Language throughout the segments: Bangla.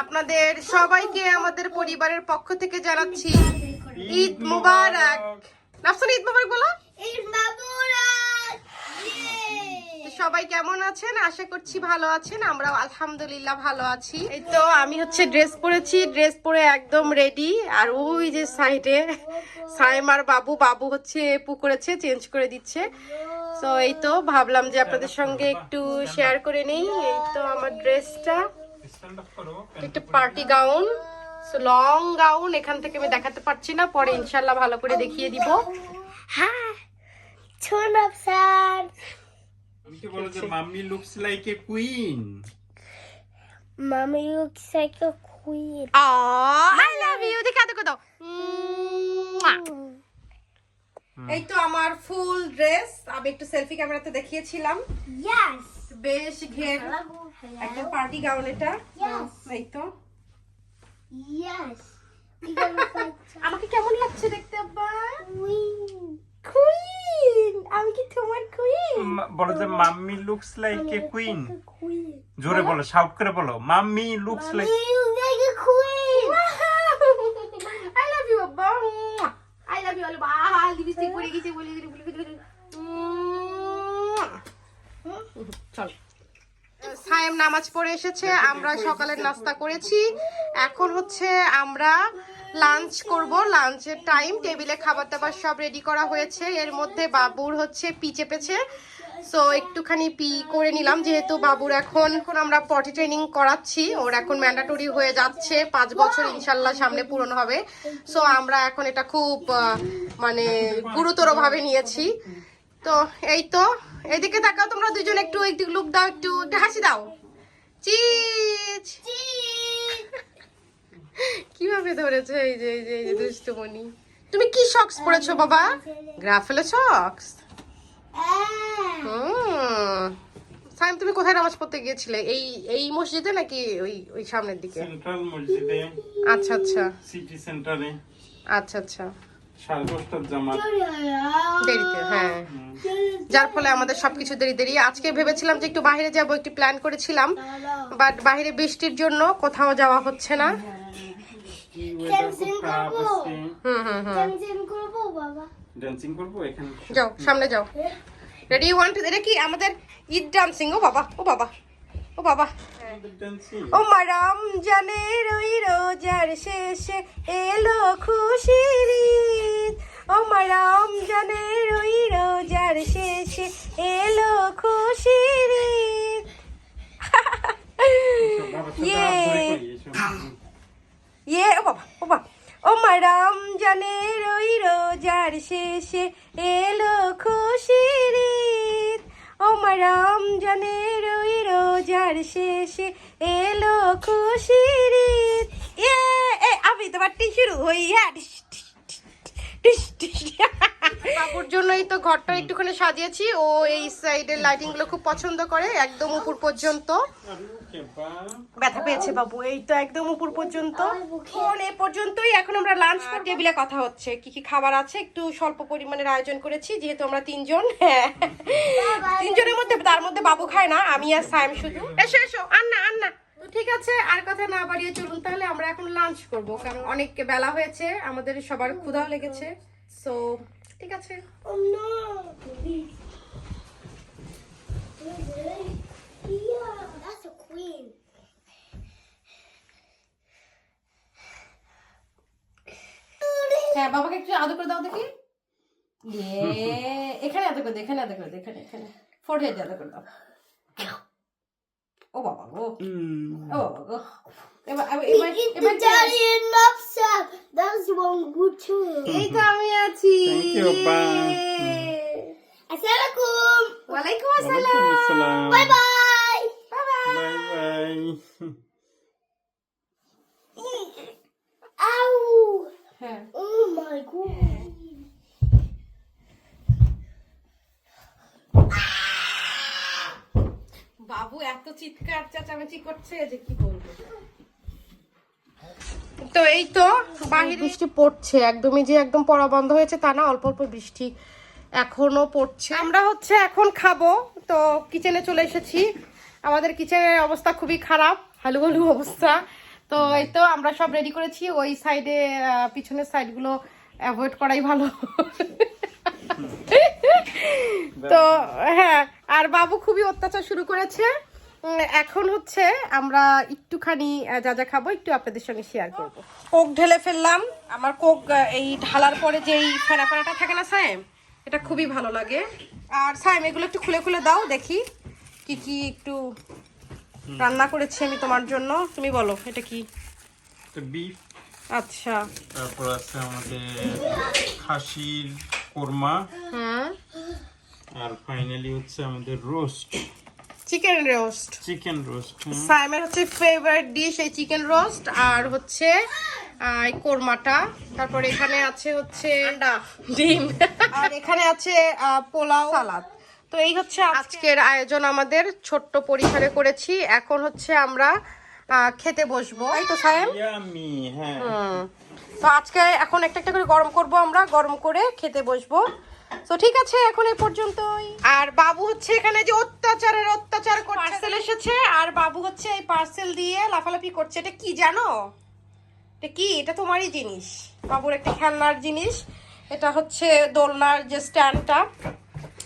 আপনাদের সবাইকে আমাদের পরিবারের পক্ষ থেকে জানাচ্ছি ঈদ মুবারক। নাফসান ঈদ মুবারক বলো। তো সবাই কেমন আছেন? আশা করছি ভালো আছেন। আমরাও আলহামদুলিল্লাহ ভালো আছি। এই তো আমি হচ্ছে ড্রেস পরেছি। ড্রেস পরে একদম রেডি আর ওই যে সাইডে সাইমার বাবু বাবু হচ্ছে পু করেছে চেঞ্জ করে দিচ্ছে। তো এই তো ভাবলাম যে আপনাদের সঙ্গে একটু শেয়ার করে নেই। এই তো আমার ড্রেসটা একটা পার্টি গাউন লং গাউন এখান থেকে আমি দেখাতে পারছি না পরে ইনশাল্লাহ ভালো করে দেখিয়ে দিব। হ্যাঁ Turn upside. আমি কি বলো যে mummy looks like a queen Mommy looks like a queen. I love you দেখা দেখো দাও। এই তো আমার ফুল ড্রেস আমি একটু সেলফি ক্যামেরাতে দেখিয়েছিলাম. বেশ ঘের। একটা পার্টি গাউন এটা? এই তো। আমাকে কেমন লাগছে দেখতে আব্বা? কুইন আমি কি তোমার কুইন বলো যে mummy looks like a queen জোরে বলো। শাউট করে বলো। Mummy looks like Mommy looks like a queen. I love you আব্বা। আই লাভ ইউ আলবা লিপস্টিক পরে গেছে বলে দিলে বলে দিলে চল। সায়েম নামাজ পড়ে এসেছে আমরা সকালের নাস্তা করেছি। এখন হচ্ছে আমরা লাঞ্চ করব লাঞ্চের টাইম টেবিলে খাবার দাবার সব রেডি করা হয়েছে। এর মধ্যে বাবুর হচ্ছে পি চেপেছে। সো একটুখানি পি করে নিলাম যেহেতু বাবুর এখন এখন আমরা পটি ট্রেনিং করাচ্ছি। ওর এখন ম্যান্ডাটরি হয়ে যাচ্ছে পাঁচ বছর ইনশাল্লাহ সামনে পূরণ হবে। সো আমরা এখন এটা খুব মানে গুরুতরভাবে নিয়েছি। তো এই তো। এদিকে তাকাও তোমরা দুজন একটু একটু লুক দাও একটু একটু হাসি দাও। চিজ কীভাবে ধরেছে এই যে এই যে এই যে দুষ্টুমণি? তুমি কি শক্স পরেছো বাবা? গ্রাফেলে. হুম। সাইম তুমি কোথায় নামাজ পড়তে গিয়েছিলে? এই এই মসজিদে নাকি ওই ওই সামনের দিকে? সেন্ট্রাল মসজিদে। আচ্ছা আচ্ছা। সিটি সেন্টারে আচ্ছা আচ্ছা। সাড়ে দশটার জামাত। দেরিতে হ্যাঁ। যার ফলে আমাদের সবকিছু দেরি দেরি। আজকে ভেবেছিলাম যে একটু বাইরে যাব একটু প্ল্যান করেছিলাম। বাট বাইরে বৃষ্টির জন্য কোথাও যাওয়া হচ্ছে না। যাও সামনে যাও। রেডি ওয়ান টু এটা কি? আমাদের ঈদ ডান্সিং ও বাবা ও বাবা ও বাবা। ও মারাম জানে রই রোজার শেষে এলো খুশির ঈদ। ও মারাম জানে রই রোজার শেষে এলো খুশির ঈদ! ইয়ে। ও বাবা ও বাবা। ও মারাম জানে রই রোজার শেষে এলো খুশির ঈদ। ও মারাম ওই রোজার শেষে এলো খুশির এ আমি তোমার বাটি শুরু হইয়া বাবুর জন্যই তো ঘরটা একটুখানি সাজিয়েছি। ও এই সাইডের লাইটিংগুলো খুব পছন্দ করে একদম উপর পর্যন্ত। ব্যথা পেয়েছে বাবু এই তো একদম উপর পর্যন্ত। এখন এ পর্যন্তই এখন আমরা লাঞ্চ করে টেবিলে কথা হচ্ছে কি কি খাবার আছে? একটু স্বল্প পরিমাণের আয়োজন করেছি যেহেতু আমরা তিনজন। হ্যাঁ। তিনজনের মধ্যে তার মধ্যে বাবু খায় না আমি আর সাইম শুধু। এসো এসো আন্না আন্না। ঠিক আছে আর কথা না বাড়িয়ে চলুন তাহলে আমরা এখন লাঞ্চ করব কারণ অনেক বেলা হয়েছে আমাদের সবার ক্ষুধাও লেগেছে। সো ঠিক আছে। Oh no. Yeah, that's a queen. হ্যাঁ বাবাকে একটু আদর করে দাও দেখি। ইয়ে এখানে আদর করে দে, এখানে আদর করে দে, এখানে এখানে। ফোরহেড আদর করে দাও। ও বাবা গো। ও বাবা গো। এবার এবার এবার and upset. That's one good too. এই তো আমি আছি। ওয়ালাইকুম আসসালাম. Bye bye bye bye. হ্যাঁ Oh my god. বাবু এত চিৎকার চেঁচামেচি করছে যে কি বলব? তো এই তো বাহির বৃষ্টি পড়ছে একদমই যে একদম পড়া বন্ধ হয়েছে তা না অল্প অল্প বৃষ্টি এখনও পড়ছে। আমরা হচ্ছে এখন খাব তো কিচেনে চলে এসেছি। আমাদের কিচেনের অবস্থা খুবই খারাপ হালু হালু অবস্থা। তো এই তো আমরা সব রেডি করেছি ওই সাইডে পিছনের সাইডগুলো অ্যাভয়েড করাই ভালো। তো হ্যাঁ আর বাবু খুবই অত্যাচার শুরু করেছে। এখন হচ্ছে আমরা একটুখানি যা যা খাব একটু আপনাদের সঙ্গে শেয়ার করব। কোক ঢেলে ফেললাম। আমার কোক এই ঢালার পরে যে এই ফেনা ফেনাটা থাকে না সায়েম এটা খুবই ভালো লাগে। আর সায়েম এগুলো একটু খুলে খুলে দাও দেখি কি কি একটু রান্না করেছি আমি তোমার জন্য। তুমি বলো এটা কি? বিফ আচ্ছা। তারপর আছে আমাদের খাসির কোরমা। হুম। আর ফাইনালি হচ্ছে আমাদের roast chicken roast chicken roast সাইমের হচ্ছে ফেভারিট ডিশ এই চিকেন রোস্ট আর হচ্ছে এই কোরমাটা। তারপর এখানে আছে হচ্ছে ডিম। আর এখানে আছে পোলাও। সালাদ। তো এই হচ্ছে আজকের আয়োজন আমাদের। ছোট্ট পরিসরে করেছি। এখন হচ্ছে আমরা খেতে বসবো। এই তো সায়েম? ইয়ামি হ্যাঁ। তো আজকে এখন একটা একটা করে গরম করব আমরা। গরম করে খেতে বসবো। তো ঠিক আছে এখন এই পর্যন্তই। আর বাবু হচ্ছে এখানে যে অত্যাচারের অত্যাচার করছে পার্সেল এসেছে। আর বাবু হচ্ছে এই পার্সেল দিয়ে লাফালাফি করছে। এটা কি জানো? এটা কি? এটা তোমারই জিনিস। বাবুর একটা খেলনার জিনিস। এটা হচ্ছে দোলনার যে স্ট্যান্ডটা।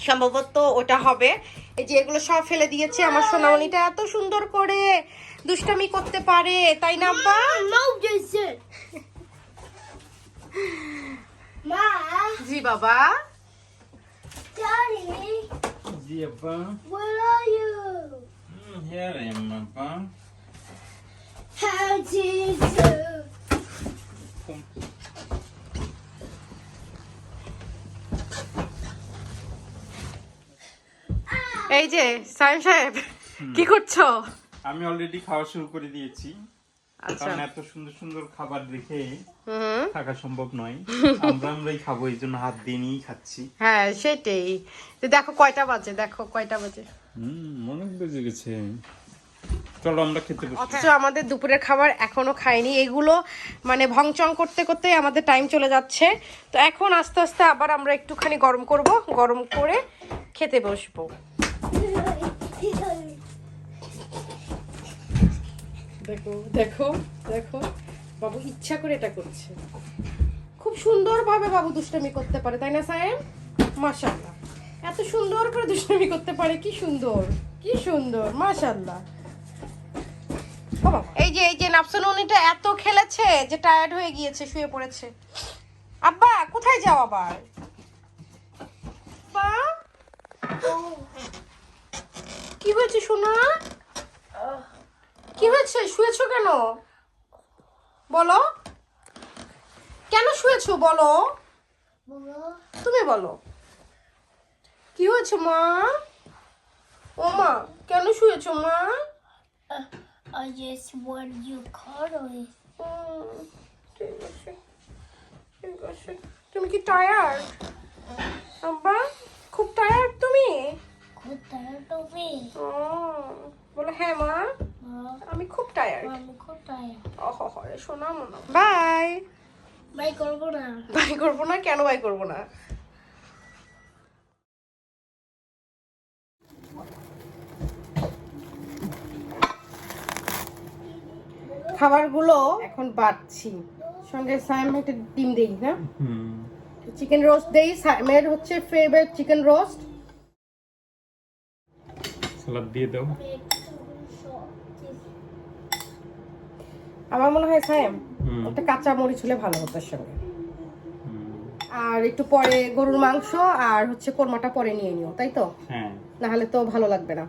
সম্ভবত ওটা হবে। এই যে এগুলো সব ফেলে দিয়েছে আমার সোনামণিটা। এত সুন্দর করে দুষ্টামি করতে পারে তাই না আব্বা? জি বাবা। Daddy, জি আব্বা where are you? Here am আব্বা How did you? এই যে সায়েম সাহেব কি করছ? আমি অলরেডি খাওয়া শুরু করে দিয়েছি। কারণ এত সুন্দর সুন্দর খাবার দেখে থাকা সম্ভব নয়। আমরা আমরাই খাব এই জন্য হাত দিয়ে নিয়েই খাচ্ছি। হ্যাঁ সেটাই। তো দেখো কয়টা বাজে দেখো কয়টা বাজে। হুম মনে বেজে গেছে। চলো আমরা খেতে বসি। অথচ আমাদের দুপুরের খাবার এখনও খাইনি। এগুলো মানে ভংচং করতে করতেই আমাদের টাইম চলে যাচ্ছে। তো এখন আস্তে আস্তে আবার আমরা একটুখানি গরম করব। গরম করে খেতে বসবো। দেখো দেখো দেখো। বাবু ইচ্ছা করে এটা করছে। খুব সুন্দরভাবে বাবু দুষ্টামি করতে পারে, তাই না সায়েম? মাশাল্লাহ এত সুন্দর করে দুষ্টামি করতে পারে, কি সুন্দর কি সুন্দর মাশাল্লাহ এই যে এই যে নাফসানুনিটা এত খেলেছে যে টায়ার্ড হয়ে গিয়েছে, শুয়ে পড়েছে। আব্বা, কোথায় যাও আবার? আব্বা? কি হয়েছে সোনা? কি হয়েছে? শুয়েছো কেন? বলো। কেন শুয়েছো? বলো। তুমি বলো। কি হয়েছে মা? ও মা কেন শুয়েছো মা? I just want you cuddle. ঠিক আছে ঠিক আছে। তুমি কি টায়ার্ড আব্বা খুব টায়ার্ড তুমি? Could that be? ও, বলো হ্যাঁ মা। আমি খুব টায়ার্ড Mami, could that? ওহ রে শোনা মনে। বাই May করব না। বাই করব না কেন বাই করব না? খাবারগুলো এখন বাড়ছি। সঙ্গে সাইম একটা ডিম দেই না হুম। চিকেন রোস্ট দেই সাইমের হচ্ছে ফেভারিট চিকেন রোস্ট সালাদ দিয়ে দাও। আমার মনে হয় সাইম হুম। একটা কাঁচা মরিচ হলে ভালো হতো সঙ্গে। আর একটু পরে গরুর মাংস আর হচ্ছে কোরমাটা পরে নিয়ে নিও তাই তো? হ্যাঁ। না হলে তো ভালো লাগবে না।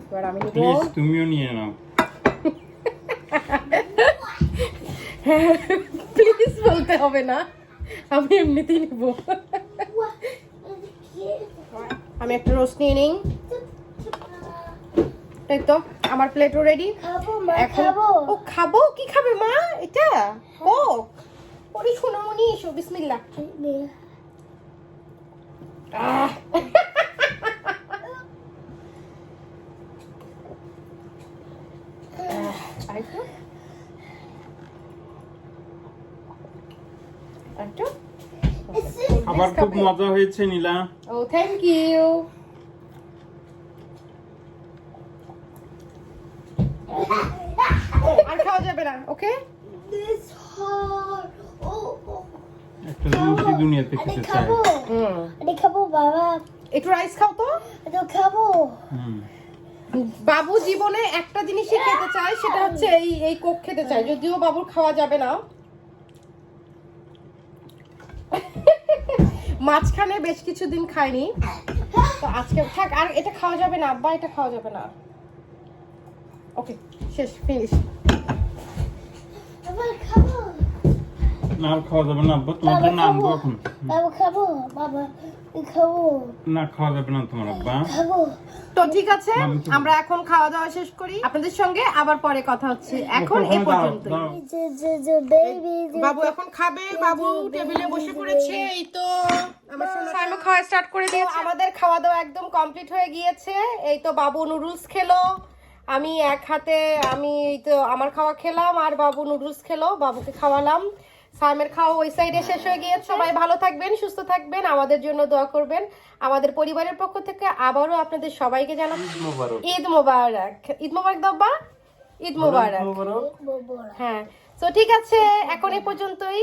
এবার আমি নিব। প্লিজ তুমিও নিয়ে নাও। প্লিজ বলতে হবে না। আমি এমনিতেই নিব। আমি একটা রোস্ট নিয়ে নিই। তাই তো আমার প্লেটও রেডি এখন ও খাব? কি খাবে মা? এটা? ও ওরে সোনামণি এসো আরেকটু। আরেকটু। খাবার খুব মজা হয়েছে নীলা। ও থ্যাংক ইউ আর খাওয়া যাবে না ওকে This hard. Oh, oh. একটা জিনিসই দুনিয়াতে খেতে চায় হুম। Ada kabo, Baba. একটু রাইস খাও তো. হুম। বাবু জীবনে একটা জিনিসই খেতে চায় সেটা হচ্ছে এই এই কোক খেতে চায়। যদিও বাবুর খাওয়া যাবে না। মাঝখানে বেশ কিছুদিন খায়নি। তো আজকে থাক আর এটা খাওয়া যাবে না। আব্বা এটা খাওয়া যাবে না। ওকে শেষ ফিনিশ। Baba kabo. না আর খাওয়া যাবে না আব্বা। তোমার জন্য আনব এখন। Baba kabo. Baba kabo. না খাওয়া যাবে না তোমার আব্বা. তো ঠিক আছে আমরা এখন খাওয়া দাওয়া শেষ করি। আপনাদের সঙ্গে আবার পরে কথা হচ্ছে এখন এ পর্যন্ত বাবু এখন খাবে বাবু টেবিলে বসে পড়েছে এই তো। আমার সাইমো খাওয়া স্টার্ট করে দিয়েছে। আমাদের খাওয়া দাওয়া একদম কমপ্লিট হয়ে গিয়েছে। এই তো বাবু নুডলস খেলো। আমি এক হাতে আমি এই তো আমার খাওয়া খেলাম আর বাবু নুডলস খেলো বাবুকে খাওয়ালাম। সাইমের খাওয়া ওই সাইডে শেষ হয়ে গিয়েছে। সবাই ভালো থাকবেন সুস্থ থাকবেন আমাদের জন্য দোয়া করবেন। আমাদের পরিবারের পক্ষ থেকে আবারও আপনাদের সবাইকে মোবারক। ঈদ মোবারক। ঈদ মোবারক দাব্বা ঈদ মোবারক। হ্যাঁ তো ঠিক আছে এখন এই পর্যন্তই।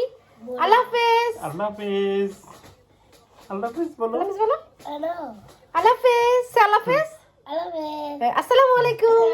আল্লাহ হাফেজ। আল্লাহ হাফেজ। আল্লাহ হাফেজ বলো। আল্লাহ হাফেজ বলো. আল্লাহ হাফেজ আল্লাহ হাফেজ। আসসালামু আলাইকুম।